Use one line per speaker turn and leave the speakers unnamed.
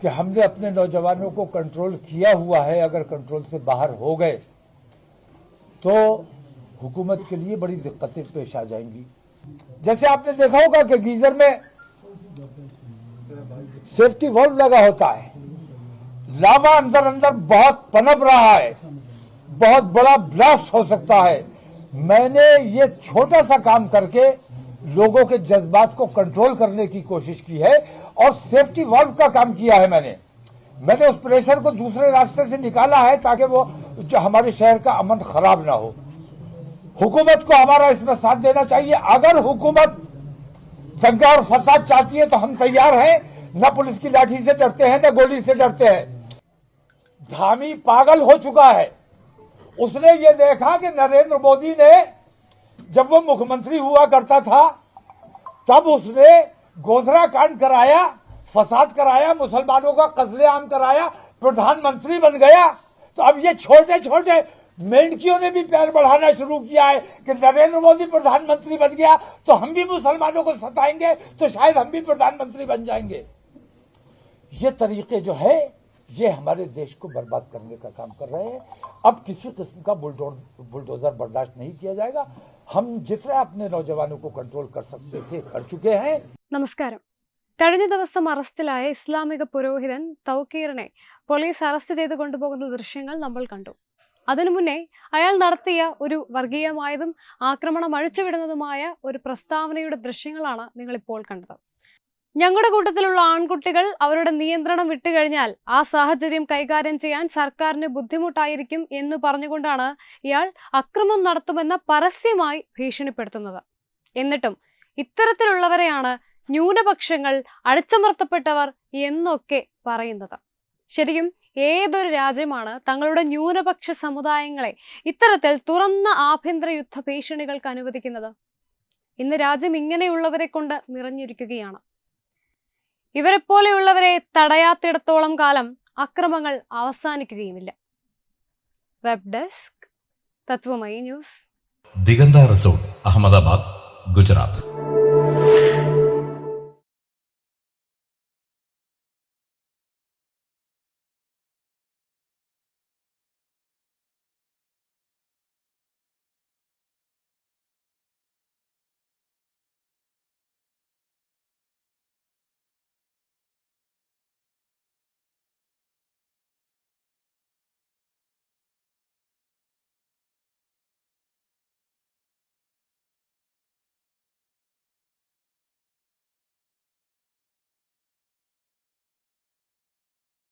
कि हमने अपने नौजवानों को कंट्रोल किया हुआ है, अगर कंट्रोल से बाहर हो गए तो हुकूमत के लिए बड़ी दिक्कतें पेश आ जाएँगी। जैसे आपने देखा होगा कि गीजर में सेफ्टी वॉल्व लगा होता है। लावा अंदर अंदर बहुत पनप रहा है, बहुत बड़ा ब्लास्ट हो सकता है। मैंने ये छोटा सा काम करके लोगों के जज्बात को कंट्रोल करने की कोशिश की है। और सेफ्टी वर्व का काम किया है मैंने। मैंने उस प्रेशर को दूसरे रास्ते से निकाला है ताकि वो हमारे शहर का अमन खराब ना हो। हुकूमत को हमारा इसमें साथ देना चाहिए। अगर हुकूमत दंगा और फसाद चाहती है तो हम तैयार हैं। न पुलिस की लाठी से डरते हैं, न गोली से डरते हैं। धामी पागल हो चुका है। उसने ये देखा कि नरेंद्र मोदी ने जब वो मुख्यमंत्री हुआ करता था, तब उसने गोधरा कांड कराया, फसाद कराया, मुसलमानों का कत्ले आम कराया, प्रधानमंत्री बन गया। तो अब ये छोटे छोटे मेंढकियों ने भी पैर बढ़ाना शुरू किया है कि नरेंद्र मोदी प्रधानमंत्री बन गया तो हम भी मुसलमानों को सताएँगे तो शायद हम भी प्रधानमंत्री बन जाएँगे। ये तरीके जो है, ये हमारे देश को बर्बाद करने का काम कर रहे हैं। अब किसी किस्म का बुलडोजर बर्दाश्त नहीं किया जाएगा। हम जितना अपने नौजवानों को कंट्रोल कर सकते थे, कर चुके हैं।
നമസ്കാരം. കഴിഞ്ഞ ദിവസം അറസ്റ്റിലായ ഇസ്ലാമിക പുരോഹിതൻ തൗക്കീറിനെ പോലീസ് അറസ്റ്റ് ചെയ്ത് കൊണ്ടുപോകുന്ന ദൃശ്യങ്ങൾ നമ്മൾ കണ്ടു. അതിനു മുന്നേ അയാൾ നടത്തിയ ഒരു വർഗീയമായതും ആക്രമണം അഴിച്ചുവിടുന്നതുമായ ഒരു പ്രസ്താവനയുടെ ദൃശ്യങ്ങളാണ് നിങ്ങൾ ഇപ്പോൾ കണ്ടത്. ഞങ്ങളുടെ കൂട്ടത്തിലുള്ള ആൺകുട്ടികൾ അവരുടെ നിയന്ത്രണം വിട്ടുകഴിഞ്ഞാൽ ആ സാഹചര്യം കൈകാര്യം ചെയ്യാൻ സർക്കാരിന് ബുദ്ധിമുട്ടായിരിക്കും എന്ന് പറഞ്ഞുകൊണ്ടാണ് ഇയാൾ അക്രമം നടത്തുമെന്ന പരസ്യമായി ഭീഷണിപ്പെടുത്തുന്നത്. എന്നിട്ടും ഇത്തരത്തിലുള്ളവരെയാണ് ന്യൂനപക്ഷങ്ങൾ അടിച്ചമർത്തപ്പെട്ടവർ എന്നൊക്കെ പറയുന്നത്. ശരിക്കും ഏതൊരു രാജ്യമാണ് തങ്ങളുടെ ന്യൂനപക്ഷ സമുദായങ്ങളെ ഇത്തരത്തിൽ തുറന്ന ആഭ്യന്തര യുദ്ധ ഭീഷണികൾക്ക് അനുവദിക്കുന്നത്? ഇന്ന് രാജ്യം ഇങ്ങനെയുള്ളവരെ കൊണ്ട് നിറഞ്ഞിരിക്കുകയാണ്. ഇവരെപ്പോലെയുള്ളവരെ തടയാത്തിടത്തോളം കാലം അക്രമങ്ങൾ അവസാനിക്കുകയുമില്ല. Web desk Tatwamayi news.
Diganta resort Ahmedabad Gujarat.